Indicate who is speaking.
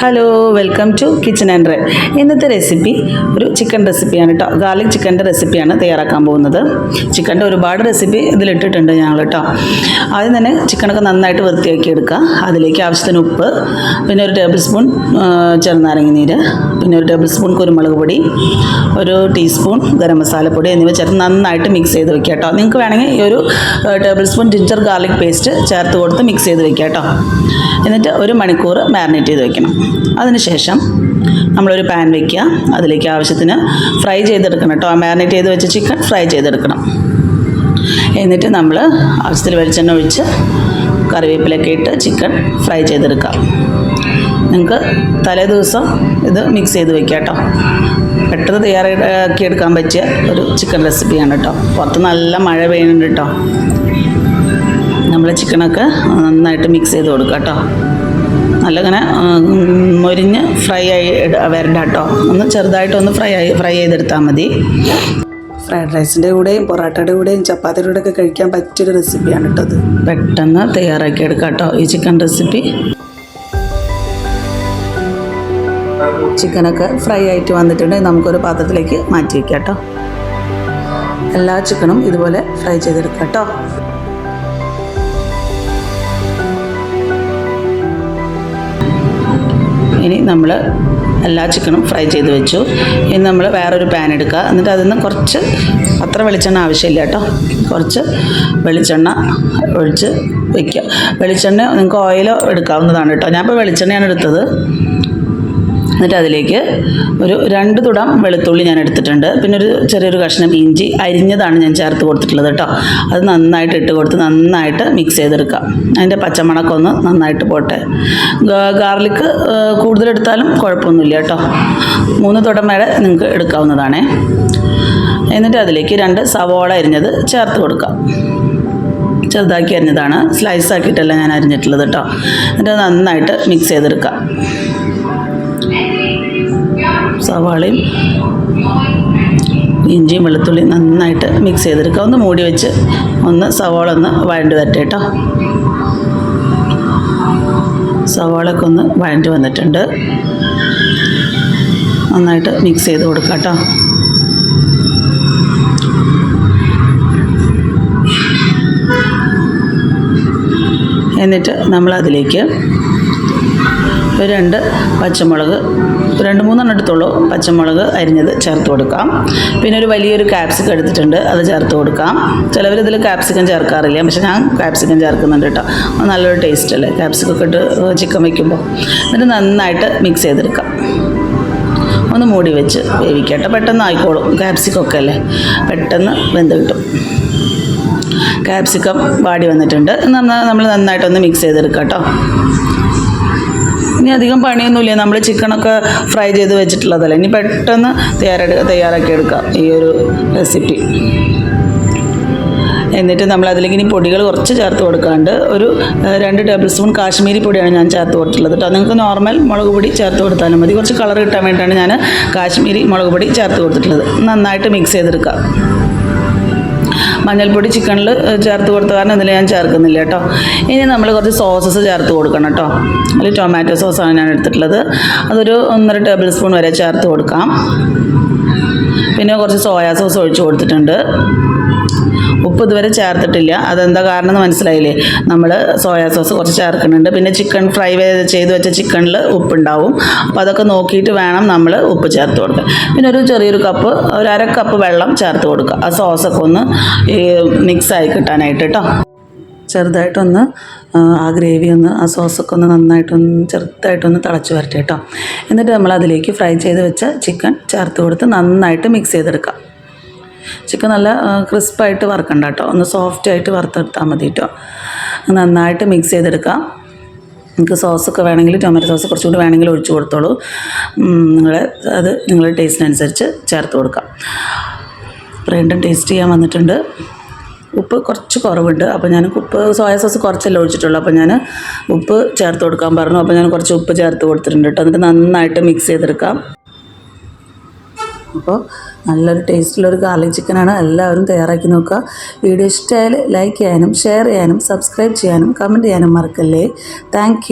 Speaker 1: Hello welcome to kitchen and റെ ഇന്നത്തെ recipe ഒരു ചിക്കൻ റെസിപ്പിയാണ് കേട്ടോ ഗാർലിക് ചിക്കന്റെ റെസിപ്പിയാണ് തയ്യാറാക്കാൻ പോകുന്നത്. ചിക്കന്റെ ഒരുപാട് റെസിപ്പി ഇതിലിട്ടിട്ടുണ്ട് ഞങ്ങൾ കേട്ടോ ആദ്യം തന്നെ ചിക്കനൊക്കെ നന്നായിട്ട് വൃത്തിയാക്കി എടുക്കുക അതിലേക്ക് ആവശ്യത്തിന് ഉപ്പ് പിന്നെ ഒരു ടേബിൾ സ്പൂൺ ചെറുനാരങ്ങ നീര് പിന്നെ ഒരു ടേബിൾ സ്പൂൺ കുരുമുളക് പൊടി ഒരു ടീസ്പൂൺ ഗരം മസാലപ്പൊടി എന്നിവ ചേർത്ത് നന്നായിട്ട് മിക്സ് ചെയ്ത് വെക്കുക കേട്ടോ നിങ്ങൾക്ക് വേണമെങ്കിൽ ഈ ഒരു table spoon ginger garlic paste ചേർത്ത് കൊടുത്ത് മിക്സ് ചെയ്ത് വെക്കുക കേട്ടോ എന്നിട്ട് ഒരു മണിക്കൂർ മാരിനേറ്റ് ചെയ്ത് വെക്കണം. അതിനുശേഷം നമ്മളൊരു പാൻ വയ്ക്കുക അതിലേക്ക് ആവശ്യത്തിന് ഫ്രൈ ചെയ്തെടുക്കണം കേട്ടോ. മാരിനേറ്റ് ചെയ്ത് വെച്ച ചിക്കൻ ഫ്രൈ ചെയ്തെടുക്കണം. എന്നിട്ട് നമ്മൾ ആവശ്യത്തിൽ വെളിച്ചെണ്ണ ഒഴിച്ച് കറിവേപ്പിലൊക്കെ ഇട്ട് ചിക്കൻ ഫ്രൈ ചെയ്തെടുക്കാം. നിങ്ങൾക്ക് തലേ ദിവസം ഇത് മിക്സ് ചെയ്ത് വെക്കാം കേട്ടോ. പെട്ടെന്ന് തയ്യാറാക്കി എടുക്കാൻ പറ്റിയ ഒരു ചിക്കൻ റെസിപ്പിയാണ് കേട്ടോ. പുറത്ത് നല്ല മഴ പെയ്യുന്നുണ്ട് കേട്ടോ. നമ്മൾ ചിക്കനൊക്കെ നന്നായിട്ട് മിക്സ് ചെയ്ത് കൊടുക്കാം കേട്ടോ. നല്ല ഇങ്ങനെ മൊരിഞ്ഞ് ഫ്രൈ ആയി വരണ്ട കേട്ടോ ഒന്ന് ചെറുതായിട്ടൊന്ന് ഫ്രൈ ആയി ഫ്രൈ ചെയ്തെടുത്താൽ മതി. ഫ്രൈഡ് റൈസിന്റെ കൂടെയും പൊറോട്ടയുടെ കൂടെയും ചപ്പാത്തിയുടെ കൂടെ ഒക്കെ കഴിക്കാൻ പറ്റിയൊരു റെസിപ്പിയാണ് കേട്ടത് പെട്ടെന്ന് തയ്യാറാക്കി എടുക്കാം കേട്ടോ ഈ ചിക്കൻ റെസിപ്പി ചിക്കനൊക്കെ ഫ്രൈ ആയിട്ട് വന്നിട്ടുണ്ടെങ്കിൽ നമുക്കൊരു പാത്രത്തിലേക്ക് മാറ്റി വയ്ക്കാം കേട്ടോ എല്ലാ ചിക്കനും ഇതുപോലെ ഫ്രൈ ചെയ്തെടുക്കാം കേട്ടോ ഇനി നമ്മൾ എല്ലാ ചിക്കനും ഫ്രൈ ചെയ്ത് വെച്ചു. ഇനി നമ്മൾ വേറൊരു പാൻ എടുക്കുക. എന്നിട്ട് അതിൽ നിന്ന് കുറച്ച് അത്ര വെളിച്ചെണ്ണ ആവശ്യമില്ല കേട്ടോ. കുറച്ച് വെളിച്ചെണ്ണ ഒഴിച്ച് വയ്ക്കുക വെളിച്ചെണ്ണ നിങ്ങൾക്ക് ഓയിലോ എടുക്കാവുന്നതാണ് കേട്ടോ. ഞാനിപ്പോൾ വെളിച്ചെണ്ണയാണ് എടുത്തത്. എന്നിട്ട് അതിലേക്ക് ഒരു രണ്ട് തുടം വെളുത്തുള്ളി ഞാൻ എടുത്തിട്ടുണ്ട്. പിന്നെ ഒരു ചെറിയൊരു കഷ്ണം ഇഞ്ചി അരിഞ്ഞതാണ് ഞാൻ ചേർത്ത് കൊടുത്തിട്ടുള്ളത് കേട്ടോ. അത് നന്നായിട്ട് ഇട്ട് കൊടുത്ത് നന്നായിട്ട് മിക്സ് ചെയ്തെടുക്കാം അതിന്റെ പച്ചമണക്കം ഒന്ന് നന്നായിട്ട് പോട്ടെ. ഗാർലിക്ക് കൂടുതലെടുത്താലും കുഴപ്പമൊന്നുമില്ല കേട്ടോ. മൂന്ന് തുടം വരെ നിങ്ങൾക്ക് എടുക്കാവുന്നതാണേ. എന്നിട്ട് അതിലേക്ക് രണ്ട് സവോള അരിഞ്ഞത് ചേർത്ത് കൊടുക്കാം ചെറുതാക്കി അരിഞ്ഞതാണ്. സ്ലൈസ് ആക്കിയിട്ടല്ല ഞാൻ അരിഞ്ഞിട്ടുള്ളത് കേട്ടോ. എന്നിട്ട് നന്നായിട്ട് മിക്സ് ചെയ്തെടുക്കാം സവാളയും ഇഞ്ചിയും വെളുത്തുള്ളിയും നന്നായിട്ട് മിക്സ് ചെയ്തെടുക്കുക. ഒന്ന് മൂടി വെച്ച് ഒന്ന് സവാള ഒന്ന് വഴണ്ടി വരട്ടെ കേട്ടോ സവാളൊക്കെ ഒന്ന് വഴണ്ടി വന്നിട്ടുണ്ട്. നന്നായിട്ട് മിക്സ് ചെയ്ത് കൊടുക്കാം കേട്ടോ എന്നിട്ട് ഒരു രണ്ട് പച്ചമുളക്. രണ്ട് മൂന്നെണ്ണം എടുത്തോളൂ പച്ചമുളക് അരിഞ്ഞത് ചേർത്ത് കൊടുക്കാം. പിന്നെ ഒരു വലിയൊരു ക്യാപ്സിക്കം എടുത്തിട്ടുണ്ട്. അത് ചേർത്ത് കൊടുക്കാം. ചിലവർ ഇതിൽ ക്യാപ്സിക്കം ചേർക്കാറില്ല. പക്ഷെ ഞാൻ ക്യാപ്സിക്കം ചേർക്കുന്നുണ്ട് കേട്ടോ. നല്ലൊരു ടേസ്റ്റ് അല്ലേ? ക്യാപ്സിക്കം ഒക്കെ ഇട്ട് ചിക്കൻ വയ്ക്കുമ്പോൾ എന്നിട്ട് നന്നായിട്ട് മിക്സ് ചെയ്തെടുക്കാം. ഒന്ന് മൂടി വെച്ച് വേവിക്കട്ടെ. പെട്ടെന്ന് ആയിക്കോളും. കാപ്സിക്കം ഒക്കെ അല്ലേ? പെട്ടെന്ന് വെന്ത് കിട്ടും. കാപ്സിക്കം വാടി വന്നിട്ടുണ്ട്. നമ്മൾ നന്നായിട്ടൊന്ന് മിക്സ് ചെയ്തെടുക്കാം കേട്ടോ. ഇനി അധികം പണിയൊന്നുമില്ല. നമ്മൾ ചിക്കനൊക്കെ ഫ്രൈ ചെയ്ത് വെച്ചിട്ടുള്ളതല്ല. ഇനി പെട്ടെന്ന് തയ്യാറെടുക്കുക തയ്യാറാക്കി എടുക്കാം ഈ ഒരു റെസിപ്പി എന്നിട്ട് നമ്മൾ അതിലേക്ക് ഇനി പൊടികൾ കുറച്ച് ചേർത്ത് കൊടുക്കാണ്ട് ഒരു രണ്ട് ടേബിൾ സ്പൂൺ കാശ്മീരി പൊടിയാണ് ഞാൻ ചേർത്ത് കൊടുത്തിട്ടുള്ളത് കേട്ടോ നിങ്ങൾക്ക് നോർമൽ മുളക് പൊടി ചേർത്ത് കൊടുത്താലും മതി. കുറച്ച് കളർ കിട്ടാൻ വേണ്ടിയിട്ടാണ് ഞാൻ കാശ്മീരി മുളക് പൊടി ചേർത്ത് കൊടുത്തിട്ടുള്ളത്. നന്നായിട്ട് മിക്സ് ചെയ്തെടുക്കാം. മഞ്ഞൾപ്പൊടി ചിക്കനിൽ ചേർത്ത് കൊടുത്ത കാരണം ഇതിൽ ഞാൻ ചേർക്കുന്നില്ല കേട്ടോ. ഇനി നമ്മൾ കുറച്ച് സോസസ് ചേർത്ത് കൊടുക്കണം കേട്ടോ. അതിൽ ടൊമാറ്റോ സോസാണ് ഞാൻ എടുത്തിട്ടുള്ളത്. അതൊരു ഒന്നര ടേബിൾ സ്പൂൺ വരെ ചേർത്ത് കൊടുക്കാം. പിന്നെ കുറച്ച് സോയാ സോസ് ഒഴിച്ച് കൊടുത്തിട്ടുണ്ട്. ഉപ്പ് ഇതുവരെ ചേർത്തിട്ടില്ല. അതെന്താ കാരണം എന്ന് മനസ്സിലായില്ലേ? നമ്മൾ സോയാ സോസ് കുറച്ച് ചേർക്കുന്നുണ്ട്. പിന്നെ ചിക്കൻ ഫ്രൈ ചെയ്ത് വെച്ച ചിക്കനിൽ ഉപ്പുണ്ടാവും. അപ്പോൾ അതൊക്കെ നോക്കിയിട്ട് വേണം നമ്മൾ ഉപ്പ് ചേർത്ത് കൊടുക്കുക പിന്നെ ഒരു ചെറിയൊരു കപ്പ് ഒരു അര കപ്പ് വെള്ളം ചേർത്ത് കൊടുക്കുക. ആ സോസൊക്കെ ഒന്ന് മിക്സായി കിട്ടാനായിട്ട് കേട്ടോ ചെറുതായിട്ടൊന്ന് ആ, ഗ്രേവി ഒന്ന് ആ സോസൊക്കെ ഒന്ന് നന്നായിട്ടൊന്ന് ചെറുതായിട്ടൊന്ന് തിളച്ച് വരട്ടെ കേട്ടോ എന്നിട്ട് നമ്മൾ അതിലേക്ക് ഫ്രൈ ചെയ്ത് വെച്ച ചിക്കൻ ചേർത്ത് കൊടുത്ത് നന്നായിട്ട് മിക്സ് ചെയ്തെടുക്കാം. ചിക്കൻ നല്ല ക്രിസ്പായിട്ട് വറുക്കണ്ട കേട്ടോ ഒന്ന് സോഫ്റ്റ് ആയിട്ട് വറുത്തെടുത്താൽ മതി കേട്ടോ നന്നായിട്ട് മിക്സ് ചെയ്തെടുക്കാം. നിങ്ങൾക്ക് സോസൊക്കെ വേണമെങ്കിൽ ടൊമാറ്റോ സോസ് കുറച്ചുകൂടി വേണമെങ്കിൽ ഒഴിച്ചു കൊടുത്തോളൂ. നിങ്ങൾ അത് നിങ്ങളുടെ ടേസ്റ്റിനനുസരിച്ച് ചേർത്ത് കൊടുക്കാം. രണ്ടും ടേസ്റ്റ് ചെയ്യാൻ വന്നിട്ടുണ്ട്. ഉപ്പ് കുറച്ച് കുറവുണ്ട്. അപ്പോൾ ഞാൻ ഉപ്പ് സോയ സോസ് കുറച്ചല്ലേ ഒഴിച്ചിട്ടുള്ളൂ. അപ്പോൾ ഞാൻ ഉപ്പ് ചേർത്ത് കൊടുക്കാൻ പറഞ്ഞു. അപ്പോൾ ഞാൻ കുറച്ച് ഉപ്പ് ചേർത്ത് കൊടുത്തിട്ടുണ്ട് കേട്ടോ എന്നിട്ട് നന്നായിട്ട് മിക്സ് ചെയ്തെടുക്കാം. അപ്പോൾ നല്ലൊരു ടേസ്റ്റുള്ളൊരു ഗാർലിക് ചിക്കനാണ് എല്ലാവരും തയ്യാറാക്കി നോക്കുക. വീഡിയോ ഇഷ്ടമായാൽ ലൈക്ക് ചെയ്യാനും ഷെയർ ചെയ്യാനും സബ്സ്ക്രൈബ് ചെയ്യാനും കമന്റ് ചെയ്യാനും മറക്കല്ലേ. താങ്ക്